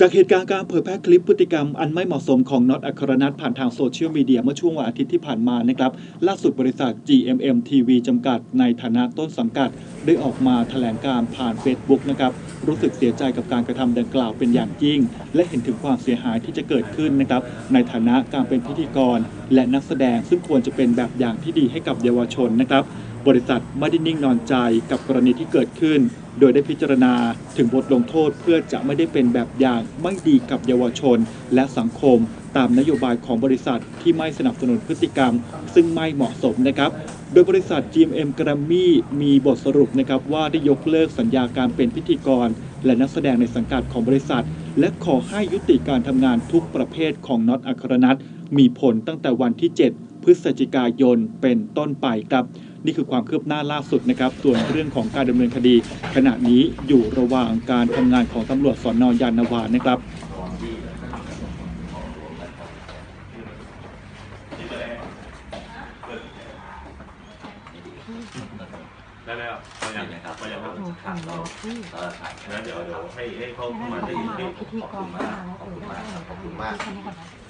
จากเหตุการณ์การเผยแพร่คลิปพฤติกรรมอันไม่เหมาะสมของน็อตอัครนัทผ่านทางโซเชียลมีเดียเมื่อช่วงวันอาทิตย์ที่ผ่านมานะครับ ล่าสุดบริษัท GMM TV จำกัดในฐานะต้นสังกัด ได้ออกมาแถลงการผ่าน Facebook นะครับ รู้สึกเสียใจกับการกระทำดังกล่าวเป็นอย่างยิ่ง และเห็นถึงความเสียหายที่จะเกิดขึ้นนะครับ ในฐานะการเป็นพิธีกร และนักแสดงซึ่งควรจะเป็นแบบอย่างที่ดีให้กับเยาวชนนะครับ บริษัทไม่ได้นิ่งนอนใจกับกรณีที่เกิดขึ้น โดยได้พิจารณาถึงบทลงโทษเพื่อจะไม่ได้เป็นแบบอย่างไม่ดีกับเยาวชน และสังคม ตามนโยบายของบริษัทที่ไม่สนับสนุนพฤติกรรม ซึ่งไม่เหมาะสมนะครับ โดยบริษัท GMM Grammy มีบทสรุปนะครับว่าได้ยกเลิกสัญญาการเป็นพิธีกร และนักแสดงในสังกัดของบริษัท และขอให้ยุติการทำงานทุกประเภทของน็อตอัครนัท มีผลตั้งแต่วันที่ 7 พฤศจิกายนเป็นต้นไปครับนี่คือความคืบหน้าล่าสุดนะครับ ส่วนเรื่องของการดำเนินคดี ขณะนี้อยู่ระหว่างการทำงานของตำรวจสอนอยานนาวานะครับได้ไหมครับพอยังนะครับพอยังครับหนูทำเราเออถ่ายงั้นเดี๋ยวเดี๋ยวให้ให้เขาเข้ามาได้ให้ได้ให้พิธีกรเข้ามาแล้วเออได้ได้ขอบคุณมากแค่นี้ก่อนนะ